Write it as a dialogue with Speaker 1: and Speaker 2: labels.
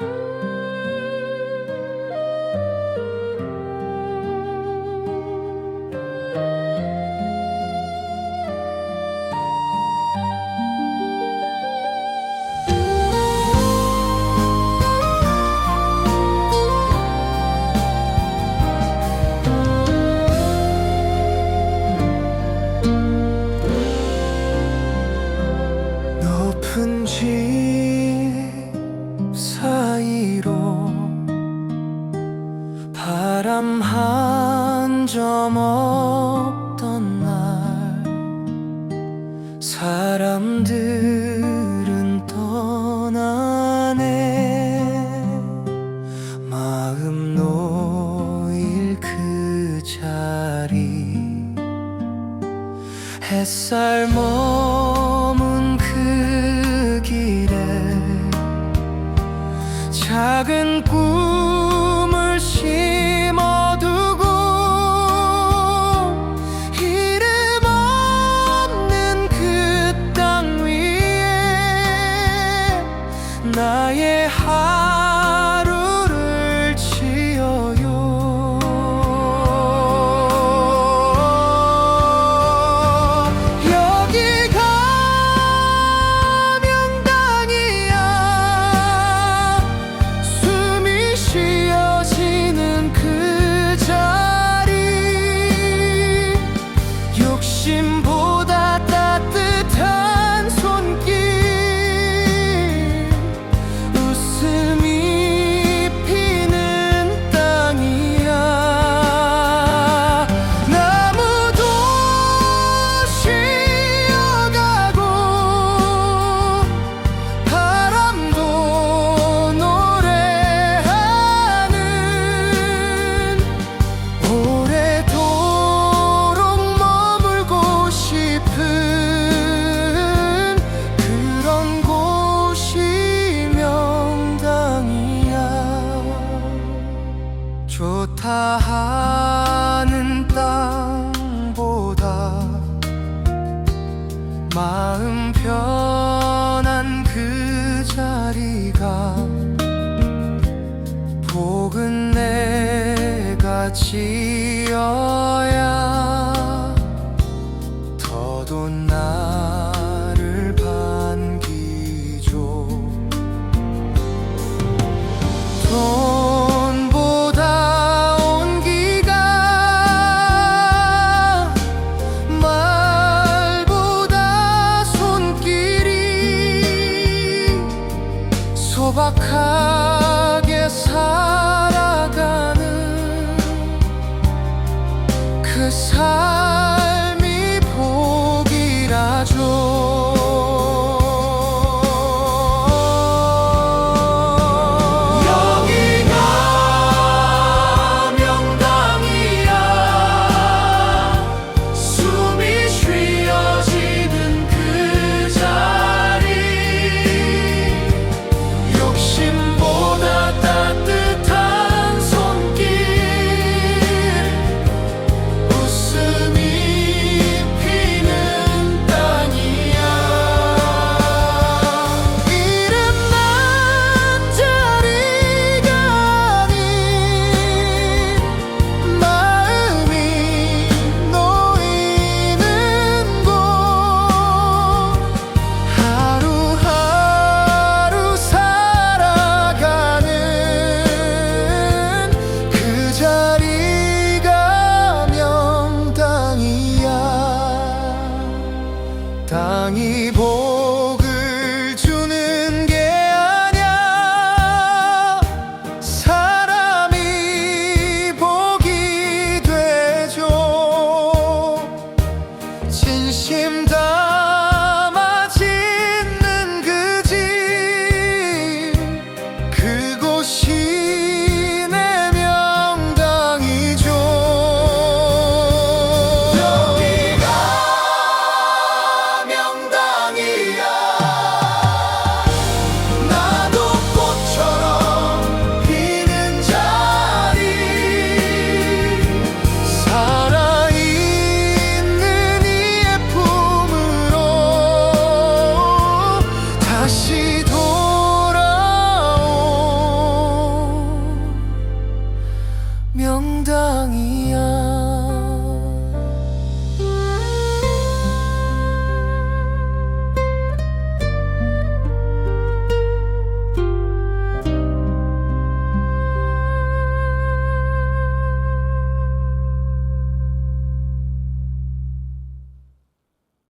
Speaker 1: 음 사람들은 떠나네. 마음 놓일 그 자리. 햇살 머문 그 길에 작은 꿈 복은 내가 지어야 사랑이 복을 주는 게 아냐 사람이 복이 되죠. 진심 다 像一样。